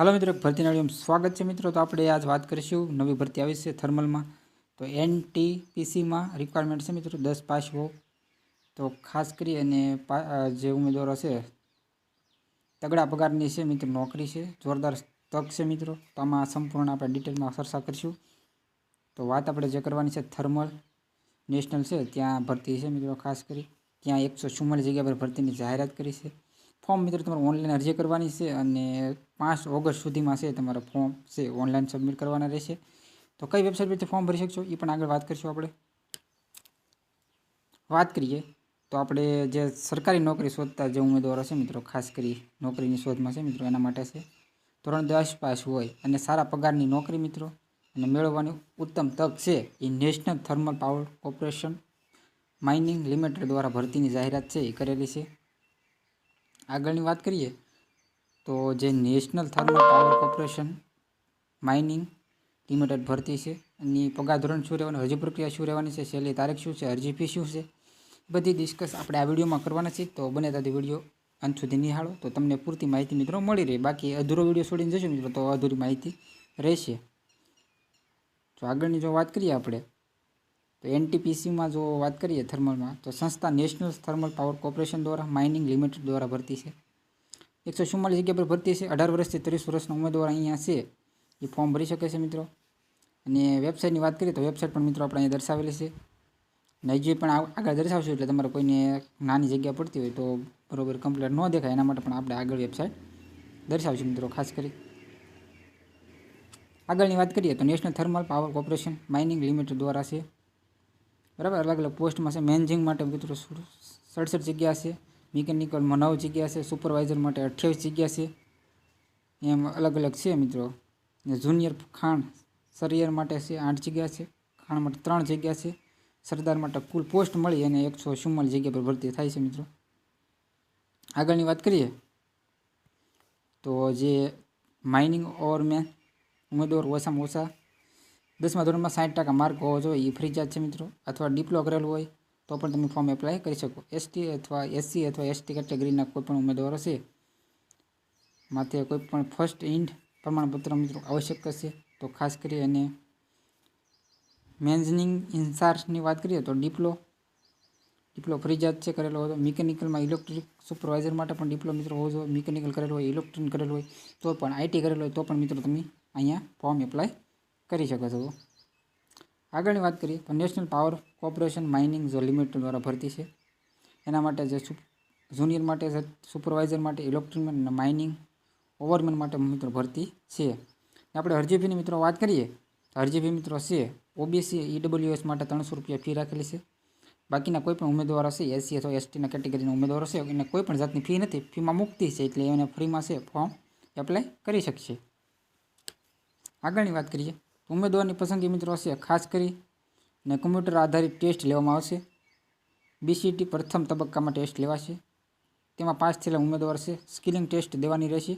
હાલો મિત્રો, ભરતી નાળીમાં સ્વાગત છે મિત્રો. તો આપણે આજ વાત કરીશું નવી ભરતી આવી છે થર્મલમાં. તો એનટીપીસીમાં રિક્વાયરમેન્ટ છે મિત્રો, દસ પાસ હો તો ખાસ કરી અને જે ઉમેદવારો છે, તગડા પગારની છે મિત્રો, નોકરી છે, જોરદાર તક છે મિત્રો. તો આમાં સંપૂર્ણ આપણે ડિટેલમાં ચર્ચા કરીશું. તો વાત આપણે જે કરવાની છે, થર્મલ નેશનલ છે, ત્યાં ભરતી છે મિત્રો, ખાસ કરી. ત્યાં એકસો ચુમ્માલીસ જગ્યા પર ભરતીની જાહેરાત કરી છે. ફોર્મ મિત્રો તમારે ઓનલાઈન અરજી કરવાની છે અને પાંચ ઓગસ્ટ સુધીમાં છે તમારે ફોર્મ છે ઓનલાઈન સબમિટ કરવાના રહેશે. તો કઈ વેબસાઇટ પરથી ફોર્મ ભરી શકશો? એ પણ આગળ વાત કરીશું આપણે. વાત કરીએ તો આપણે જે સરકારી નોકરી શોધતા જે ઉમેદવારો છે મિત્રો, ખાસ કરી નોકરીની શોધમાં છે મિત્રો, એના માટે છે. ધોરણ દસ પાસ હોય અને સારા પગારની નોકરી મિત્રો, અને મેળવવાની ઉત્તમ તક છે એ national thermal power corporation mining limited દ્વારા ભરતીની જાહેરાત છે એ કરેલી છે. આગળની વાત કરીએ, તો જે national thermal power corporation mining limited ભરતી છે, એની પગાર ધોરણ શું રહેવાનું, હજી પ્રક્રિયા શું રહેવાની છે, છેલ્લી તારીખ શું છે અરજી ફી શું છે બધી ડિસ્કસ આપણે આ વિડીયોમાં કરવાના છીએ. તો બને ત્યાંથી વીડિયો અંત સુધી નિહાળો. તો તમને પૂરતી માહિતી મિત્રો મળી રહે. બાકી અધૂરો વીડિયો છોડીને જશો મિત્રો, તો અધૂરી માહિતી રહેશે. તો આગળની જો વાત કરીએ આપણે તો એનટીપીસીમાં જો વાત કરીએ થર્મલમાં, તો સંસ્થા નેશનલ થર્મલ પાવર કોર્પોરેશન દ્વારા માઇનિંગ લિમિટેડ દ્વારા ભરતી છે. એકસો ચુમ્માલીસ જગ્યા પર ભરતી છે. અઢાર વર્ષથી ત્રીસ વર્ષના ઉમેદવાર અહીંયા છે. એ ફોર્મ ભરી શકે છે મિત્રો. અને વેબસાઇટની વાત કરીએ તો વેબસાઇટ પણ મિત્રો આપણે અહીંયા દર્શાવેલી છે. અને હજી પણ આગળ દર્શાવશું એટલે તમારે કોઈને નાની જગ્યા પડતી હોય તો બરોબર કમ્પ્લેટ ન દેખાય. એના માટે પણ આપણે આગળ વેબસાઇટ દર્શાવશું મિત્રો, ખાસ કરી. આગળની વાત કરીએ તો national thermal power corporation mining limited દ્વારા છે. બરાબર? અલગ અલગ પોસ્ટમાં છે. મેનેજિંગ માટે મિત્રો સડસઠ જગ્યા છે. મિકેનિકલમાં નવ જગ્યા છે. સુપરવાઇઝર માટે અઠ્યાવીસ જગ્યા છે. એમ અલગ અલગ છે મિત્રો. ને જુનિયર ખાણ સરિયર માટે છે આઠ જગ્યા છે. ખાણ માટે ત્રણ જગ્યા છે. સરદાર માટે કુલ પોસ્ટ મળી અને એકસો ચુમ્માલીસ જગ્યા પર ભરતી થાય છે મિત્રો. આગળની વાત કરીએ. તો જે માઇનિંગ ઓવરમેન ઉમેદવાર ઓછામાં ઓછા દસમા ધોરણમાં સાઠ ટકા માર્ક હોવો જોઈએ, એ ફરજિયાત છે મિત્રો. અથવા ડિપ્લો કરેલું હોય, તો પણ તમે ફોર્મ એપ્લાય કરી શકો. એસટી અથવા એસસી અથવા એસટી કેટેગરીના કોઈ પણ ઉમેદવારો છે, માથે કોઈ પણ ફર્સ્ટ ઇન્ડ પ્રમાણપત્ર મિત્રો આવશ્યક હશે. તો ખાસ કરી અને મેન્જનિંગ ઇન્સાર્સની વાત કરીએ તો ડિપ્લો ડિપ્લો ફરજિયાત છે કરેલો હોય મિકેનિકલમાં ઇલેક્ટ્રિક સુપરવાઇઝર માટે પણ ડિપ્લો મિત્રો હોવો જોઈએ. મિકેનિકલ કરેલો હોય ઇલેક્ટ્રિક કરેલો હોય, તો પણ આઈટી કરેલો હોય, તો પણ મિત્રો તમે અહીંયા ફોર્મ એપ્લાય કરી શકો છો. આગળની વાત કરીએ તો નેશનલ પાવર કોર્પોરેશન માઇનિંગ જો લિમિટેડ દ્વારા ભરતી છે. એના માટે જે જુનિયર માટે છે સુપરવાઇઝર માટે ઇલેક્ટ્રિકમેન અને માઇનિંગ ઓવરમેન માટે મિત્રો ભરતી છે. ને આપણે હરજીભીની મિત્રો વાત કરીએ તો હરજીભી મિત્રો છે, ઓબીસી, ઈડબ્લ્યુએસ માટે ત્રણસો રૂપિયા ફી રાખેલી છે. બાકીના કોઈ પણ ઉમેદવારો છે એસસી અથવા એસટીના કેટેગરીના ઉમેદવારો છે એને કોઈ પણ જાતની ફી નથી, ફીમાં મુક્તિ છે એટલે એને ફ્રીમાં છે, ફોર્મ એપ્લાય કરી શકશે. આગળની વાત કરીએ ઉમેદવારની પસંદગી મિત્રો હશે ખાસ કરી ને કમ્પ્યુટર આધારિત ટેસ્ટ લેવામાં આવશે. બીસીટી પ્રથમ તબક્કામાં ટેસ્ટ લેવાશે. તેમાં પાંચ થયેલા ઉમેદવાર છે. સ્કિલિંગ ટેસ્ટ દેવાની રહેશે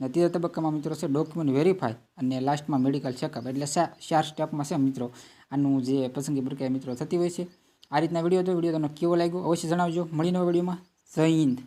અને ત્રીજા તબક્કામાં મિત્રો છે ડોક્યુમેન્ટ વેરીફાય અને લાસ્ટમાં મેડિકલ ચેકઅપ. એટલે ચાર સ્ટેપમાં છે મિત્રો આનું જે પસંદગી પ્રક્રિયા મિત્રો થતી હોય છે. આ રીતના વીડિયો તો વીડિયો તમને કેવો લાગ્યો? અવશ્ય જણાવજો. મળીને વિડીયોમાં. જય હિન્દ.